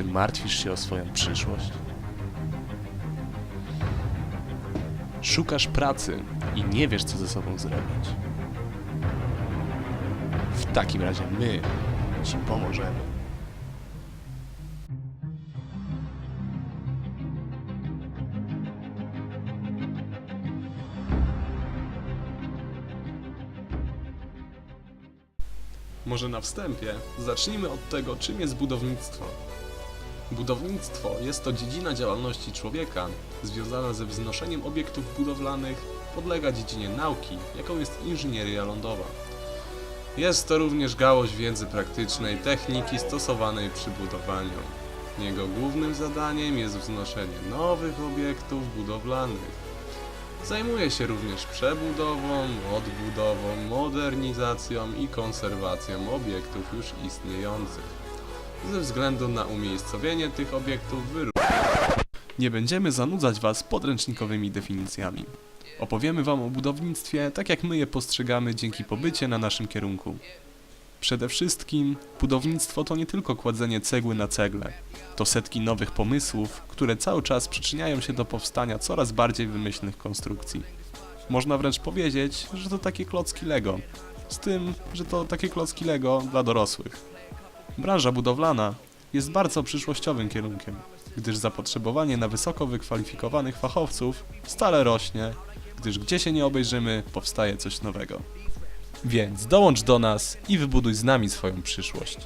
Martwisz się o swoją przyszłość? Szukasz pracy i nie wiesz, co ze sobą zrobić. W takim razie my Ci pomożemy. Może na wstępie zacznijmy od tego, czym jest budownictwo. Budownictwo jest to dziedzina działalności człowieka związana ze wznoszeniem obiektów budowlanych, podlega dziedzinie nauki, jaką jest inżynieria lądowa. Jest to również gałąź wiedzy praktycznej, techniki stosowanej przy budowaniu. Jego głównym zadaniem jest wznoszenie nowych obiektów budowlanych. Zajmuje się również przebudową, odbudową, modernizacją i konserwacją obiektów już istniejących. Ze względu na umiejscowienie tych obiektów. Nie będziemy zanudzać Was podręcznikowymi definicjami. Opowiemy Wam o budownictwie tak jak my je postrzegamy dzięki pobycie na naszym kierunku. Przede wszystkim budownictwo to nie tylko kładzenie cegły na cegle. To setki nowych pomysłów, które cały czas przyczyniają się do powstania coraz bardziej wymyślnych konstrukcji. Można wręcz powiedzieć, że to takie klocki Lego. Z tym, że to takie klocki Lego dla dorosłych. Branża budowlana jest bardzo przyszłościowym kierunkiem, gdyż zapotrzebowanie na wysoko wykwalifikowanych fachowców stale rośnie, gdyż gdzie się nie obejrzymy, powstaje coś nowego. Więc dołącz do nas i wybuduj z nami swoją przyszłość.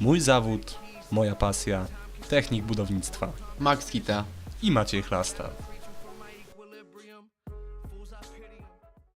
Mój zawód, moja pasja, technik budownictwa Max Kita. i Maciej Chlasta.